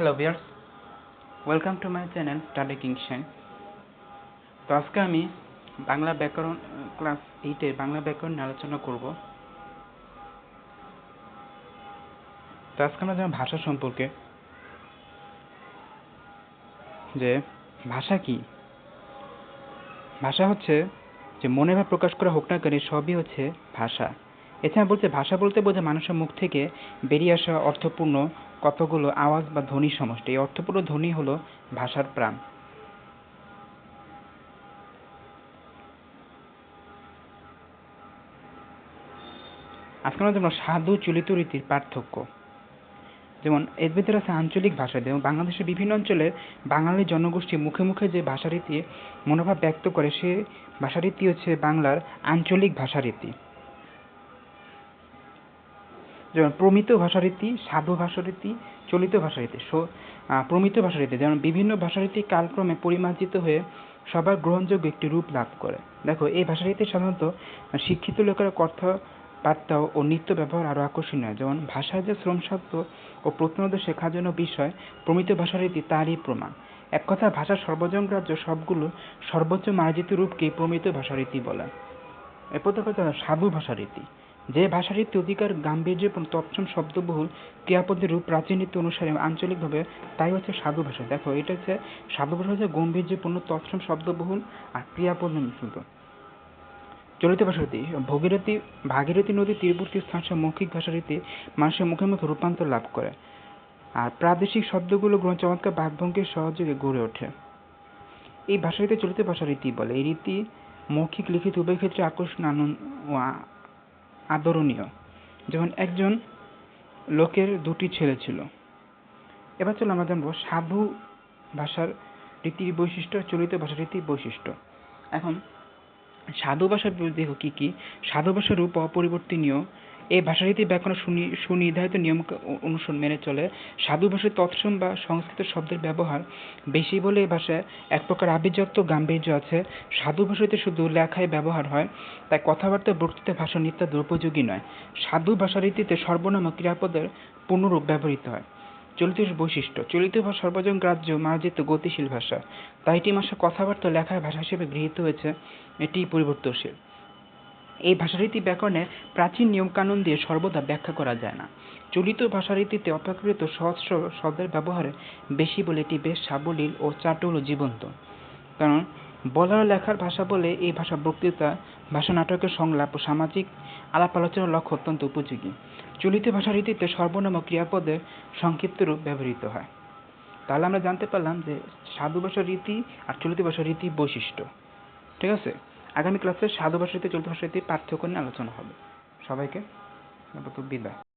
Hello dears welcome to my channel study কিংশন তো আজকে আমি বাংলা ব্যাকরণ ক্লাস এইটের বাংলা ব্যাকরণ নিয়ে আলোচনা করব। তো আজকে আমরা জানব ভাষা সম্পর্কে, যে ভাষা কি? ভাষা হচ্ছে যে মনে ভাব প্রকাশ করা হোক না কেন সবই হচ্ছে ভাষা। এছাড়া বলছে, ভাষা বলতে বোঝে মানুষের মুখ থেকে বেরিয়ে আসা অর্থপূর্ণ কতগুলো আওয়াজ বা ধ্বনি সমষ্টি? এই অর্থপূর্ণ ধ্বনি হলো ভাষার প্রাণ। আজকে আমরা দেখব সাধু চলিত রীতির পার্থক্য। যেমন, এর ভিতরে আছে আঞ্চলিক ভাষা, যেমন বাংলাদেশের বিভিন্ন অঞ্চলের বাঙালি জনগোষ্ঠী মুখে মুখে যে ভাষারীতি মনোভাব ব্যক্ত করে, সে ভাষারীতি হচ্ছে বাংলার আঞ্চলিক ভাষারীতি। যেমন প্রমিত ভাষারীতি, সাধু ভাষারীতি, চলিত ভাষারীতি প্রমিত ভাষারীতি, যেমন বিভিন্ন ভাষারীতি কালক্রমে পরিমার্জিত হয়ে সবার গ্রহণযোগ্য একটি রূপ লাভ করে। দেখো, এই ভাষারীতি সাধারণত শিক্ষিত লোকেরা কথা বার্তা ও নিত্য ব্যবহার আরও আকর্ষণীয়। যেমন ভাষায় যে শ্রমসাধ্য ও প্রত্নদ শেখার জন্য বিষয়, প্রমিত ভাষারীতি তারই প্রমাণ। এক কথা ভাষার সর্বজনগ্রাহ্য সবগুলো সর্বোচ্চ মার্জিত রূপকে প্রমিত ভাষারীতি বলে। এরপর দেখো সাধু ভাষারীতি। যে ভাষারীতি অধিকার গাম্ভীর্যপূর্ণ তৎসম শব্দবহুল ক্রিয়াপদের রূপ প্রাচীন রীতি অনুসারে আঞ্চলিকভাবে, তাই হচ্ছে সাধু ভাষা। দেখো, এটা হচ্ছে, সাধু ভাষা হচ্ছে গম্ভীর্যপূর্ণ, তৎসম শব্দবহুল আর ক্রিয়াপদ মিশ্রিত। চলিত ভাষারীতি, ভগীরথী, ভাগীরথী নদীর তীরবর্তী স্থান মৌখিক ভাষারীতি মানুষের মুখে মুখে রূপান্তর লাভ করে। আর প্রাদেশিক শব্দগুলো গ্রহণ চমৎকার বাকভঙ্গির সহযোগে গড়ে ওঠে। এই ভাষারীতি চলিত ভাষারীতি বলে, এই রীতি মৌখিক লিখিত উভয় ক্ষেত্রে আকর্ষণ, আনন্দ আদরণীয়। যেমন একজন লোকের দুটি ছেলে ছিল। এবার চলো আমরা জানব সাধু ভাষার রীতির বৈশিষ্ট্য চলিত ভাষার রীতির বৈশিষ্ট্য এখন সাধু ভাষার দেখো কি কি? সাধু ভাষার রূপ অপরিবর্তনীয় এই ভাষারীতি ব্যাকরণ সুনির্ধারিত নিয়ম অনুসরণ মেনে চলে। সাধু ভাষায় তৎসম বা সংস্কৃত শব্দের ব্যবহার বেশি বলে এই ভাষায় এক প্রকার আভিজাত্য গাম্ভীর্য আছে। সাধু ভাষাতে শুধু লেখায় ব্যবহার হয়, তাই কথাবার্তা বক্তৃতা ভাষা নিত্যাদি উপযোগী নয়। সাধু ভাষারীতিতে সর্বনাম ক্রিয়াপদের পূর্ণরূপ ব্যবহৃত হয়। চলিত বৈশিষ্ট্য, চলিত ভাষা সর্বজন গ্রাহ্য, মার্জিত, গতিশীল ভাষা। তাই এটি ভাষা কথাবার্তা লেখায় ভাষা হিসেবে গৃহীত হয়েছে। এটি পরিবর্তনশীল। এই ভাষারীতি ব্যাকরণে প্রাচীন নিয়মকানুন দিয়ে সর্বদা ব্যাখ্যা করা যায় না। চলিত ভাষারীতিতে অপেক্ষাকৃত সহজ শব্দের ব্যবহারে বেশি বলে এটি বেশ সাবলীল ও চাটুল ও জীবন্ত। কারণ বলার লেখার ভাষা বলে এই ভাষা বক্তৃতা, ভাষা নাটকের সংলাপ ও সামাজিক আলাপ আলোচনার লক্ষ্য অত্যন্ত উপযোগী। চলিত ভাষা রীতিতে সর্বনাম ক্রিয়াপদের সংক্ষিপ্ত রূপ ব্যবহৃত হয়। তাহলে আমরা জানতে পারলাম যে সাধু ভাষার রীতি আর চলিত ভাষার রীতি বৈশিষ্ট্য। ঠিক আছে? আগামী ক্লাসে সাধু ভাষাতে চলিত ভাষা পার্থক্য নিয়ে আলোচনা হবে। সবাইকে বিদায়।